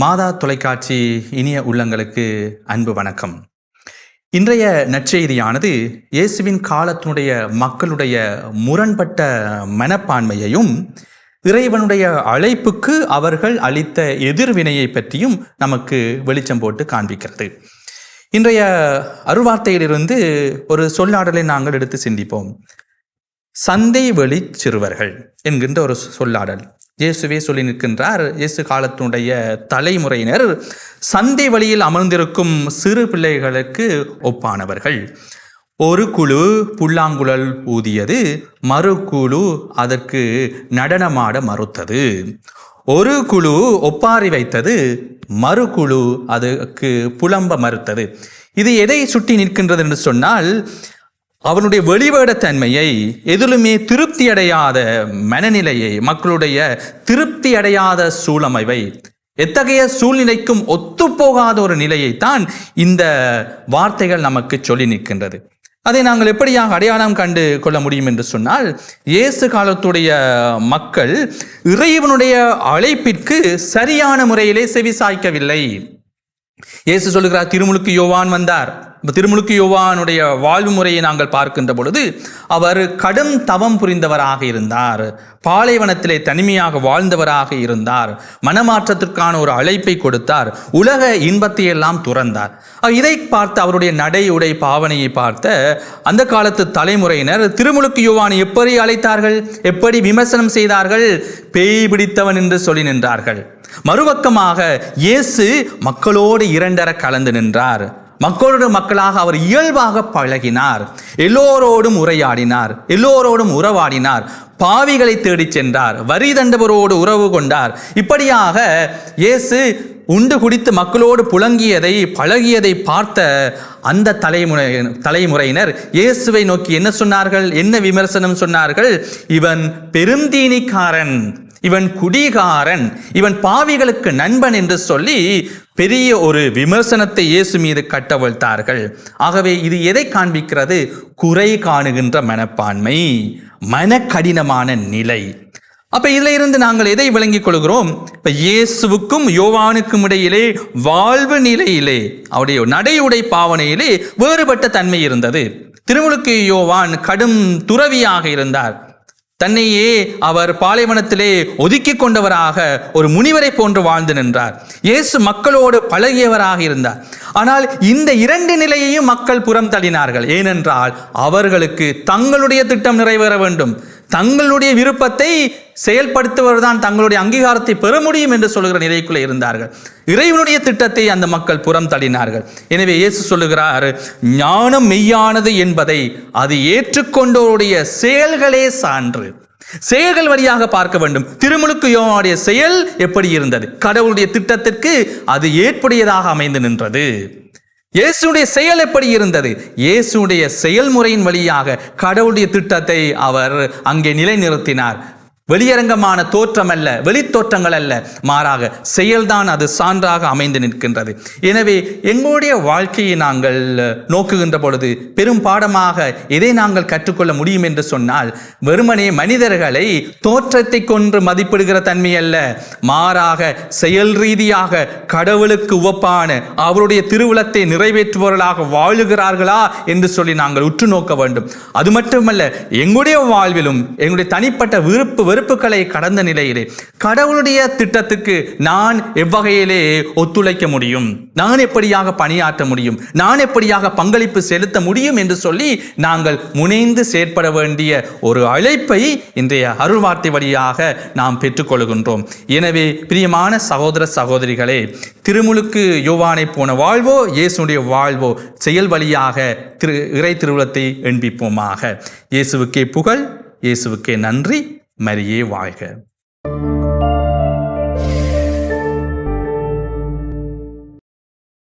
மாதா தொலைக்காட்சி இனிய உள்ளங்களுக்கு அன்பு வணக்கம். இன்றைய நற்செய்தியானது இயேசுவின் காலத்தினுடைய மக்களுடைய முரண்பட்ட மனப்பான்மையையும் இறைவனுடைய அழைப்புக்கு அவர்கள் அளித்த எதிர்வினையை பற்றியும் நமக்கு வெளிச்சம் போட்டு காண்பிக்கிறது. இன்றைய அருவார்த்தையிலிருந்து ஒரு சொல்லாடலை நாங்கள் எடுத்து சிந்திப்போம். சந்தை வெளி சிறுவர்கள் என்கின்ற ஒரு சொல்லாடல். இயேசுவே சொல்லி நிற்கின்றார். இயேசு காலத்தினுடைய தலைமுறையினர் சந்தை வழியில் அமர்ந்திருக்கும் சிறு பிள்ளைகளுக்கு ஒப்பானவர்கள். ஒரு குழு புல்லாங்குழல் ஊதியது மறு குழு அதற்கு நடனமாட மறுத்தது. ஒரு குழு ஒப்பாரி வைத்தது மறு குழு அதுக்கு புலம்ப மறுத்தது. இது எதை சுட்டி நிற்கின்றது என்று சொன்னால் அவனுடைய வெளிவேடத்தன்மையை எதிலுமே திருப்தி அடையாத மனநிலையை மக்களுடைய திருப்தி அடையாத சூழமைவை எத்தகைய சூழ்நிலைக்கும் ஒத்துப்போகாத ஒரு நிலையைத்தான் இந்த வார்த்தைகள் நமக்கு சொல்லி நிற்கின்றது. அதை நாங்கள் எப்படியாக அடையாளம் கண்டு கொள்ள முடியும் என்று சொன்னால் இயேசு காலத்துடைய மக்கள் இறைவனுடைய அழைப்பிற்கு சரியான முறையிலே செவிசாய்க்கவில்லை. இயேசு சொல்லுகிறார் திருமுழுக்கு யோவான் வந்தார். திருமுழுக்கு யோவானுடைய வாழ்வு முறையை நாங்கள் பார்க்கின்ற பொழுது அவர் கடும் தவம் புரிந்தவராக இருந்தார். பாலைவனத்திலே தனிமையாக வாழ்ந்தவராக இருந்தார். மனமாற்றத்திற்கான ஒரு அழைப்பை கொடுத்தார். உலக இன்பத்தை எல்லாம் துறந்தார். இதை பார்த்து அவருடைய நடை உடை பாவனையை பார்த்த அந்த காலத்து தலைமுறையினர் திருமுழுக்கு யோவானை எப்படி அழைத்தார்கள்? எப்படி விமர்சனம் செய்தார்கள்? பேய் பிடித்தவன் என்று சொல்லி நின்றார்கள். மறுபக்கமாக இயேசு மக்களோடு இரண்டர கலந்து நின்றார். மக்களோடு மக்களாக அவர் இயல்பாக பழகினார். எல்லோரோடும் உரையாடினார். எல்லோரோடும் உறவாடினார். பாவிகளை தேடிச் சென்றார். வரி தண்டவரோடு உறவு கொண்டார். இப்படியாக இயேசு உண்டு குடித்து மக்களோடு புழங்கியதை பழகியதை பார்த்த அந்த தலைமுறை தலைமுறையினர் இயேசுவை நோக்கி என்ன சொன்னார்கள்? என்ன விமர்சனம் சொன்னார்கள்? இவன் பெருந்தீனிக்காரன். இவன் குடிகாரன் இவன் பாவிகளுக்கு நண்பன் என்று சொல்லி பெரிய ஒரு விமர்சனத்தை இயேசு மீது கட்டவழ்த்தார்கள். ஆகவே இது எதை காண்பிக்கிறது? குறை காணுகின்ற மனப்பான்மை மனக்கடினமான நிலை. அப்ப இதுல இருந்து நாங்கள் எதை விளங்கிக் கொள்கிறோம்? இப்ப இயேசுவுக்கும் யோவானுக்கும் இடையிலே வாழ்வு நிலையிலே அவருடைய நடையுடை பாவனையிலே வேறுபட்ட தன்மை இருந்தது. திருமுழுக்கு யோவான் கடும் துறவியாக இருந்தார். தன்னையே அவர் பாலைவனத்திலே ஒதுக்கி கொண்டவராக ஒரு முனிவரை போன்று வாழ்ந்து நின்றார். இயேசு மக்களோடு பழகியவராக இருந்தார். ஆனால் இந்த இரண்டு நிலையையும் மக்கள் புறம் தள்ளினார்கள். ஏனென்றால் அவர்களுக்கு தங்களுடைய திட்டம் நிறைவேற வேண்டும். தங்களுடைய விருப்பத்தை செயல்படுத்துவதுதான் தங்களுடைய அங்கீகாரத்தை பெற முடியும் என்று சொல்லுகிற நிலைக்குள்ளே இருந்தார்கள். இறைவனுடைய திட்டத்தை அந்த மக்கள் புறம் தள்ளினார்கள். எனவே இயேசு சொல்லுகிறார் ஞானம் மெய்யானது என்பதை அது ஏற்றுக்கொண்டோருடைய செயல்களே சான்று. செயல்கள் வழியாக பார்க்க வேண்டும். திருமுழுக்கு யோவானுடைய செயல் எப்படி இருந்தது? கடவுளுடைய திட்டத்திற்கு அது ஏற்புடையதாக அமைந்து நின்றது. இயேசுடைய செயல் எப்படி இருந்தது? இயேசுடைய செயல்முறையின் வழியாக கடவுளுடைய திட்டத்தை அவர் அங்கே நிலைநிறுத்தினார். வெளியரங்கமான தோற்றம் அல்ல வெளித்தோற்றங்கள் அல்ல. மாறாக செயல்தான் அது சான்றாக அமைந்து நிற்கின்றது. எனவே எங்களுடைய வாழ்க்கையை நாங்கள் நோக்குகின்ற பொழுது பெரும் பாடமாக எதை நாங்கள் கற்றுக்கொள்ள முடியும் என்று சொன்னால் வெறுமனே மனிதர்களை தோற்றத்தை கொன்று மதிப்பிடுகிற தன்மை அல்ல. மாறாக செயல் ரீதியாக கடவுளுக்கு உவப்பான அவருடைய திருவிழத்தை நிறைவேற்றுபவர்களாக வாழுகிறார்களா என்று சொல்லி நாங்கள் உற்று நோக்க வேண்டும். அது மட்டுமல்ல எங்களுடைய வாழ்விலும் எங்களுடைய தனிப்பட்ட விருப்பு வெறுப்புகளை கடந்த நிலையிலே கடவுளுடைய திட்டத்துக்கு நான் எவ்வகையிலே ஒத்துழைக்க முடியும்? நான் எப்படியாக பணியாற்ற முடியும்? நான் எப்படியாக பங்களிப்பு செலுத்த முடியும் என்று சொல்லி நாங்கள் முனைந்து செயற்பட வேண்டிய ஒரு அழைப்பை இன்றைய அருள்வார்த்தை வழியாக நாம் பெற்றுக்கொள்கின்றோம். எனவே பிரியமான சகோதர சகோதரிகளே திருமுழுக்கு யோவானை போன வாழ்வோ இயேசுடைய வாழ்வோ செயல் வழியாக திரு இறை திருவுளத்தை எண்பிப்போமாக. இயேசுவுக்கே புகழ் இயேசுவுக்கே நன்றி. मेरी ये वाइक है।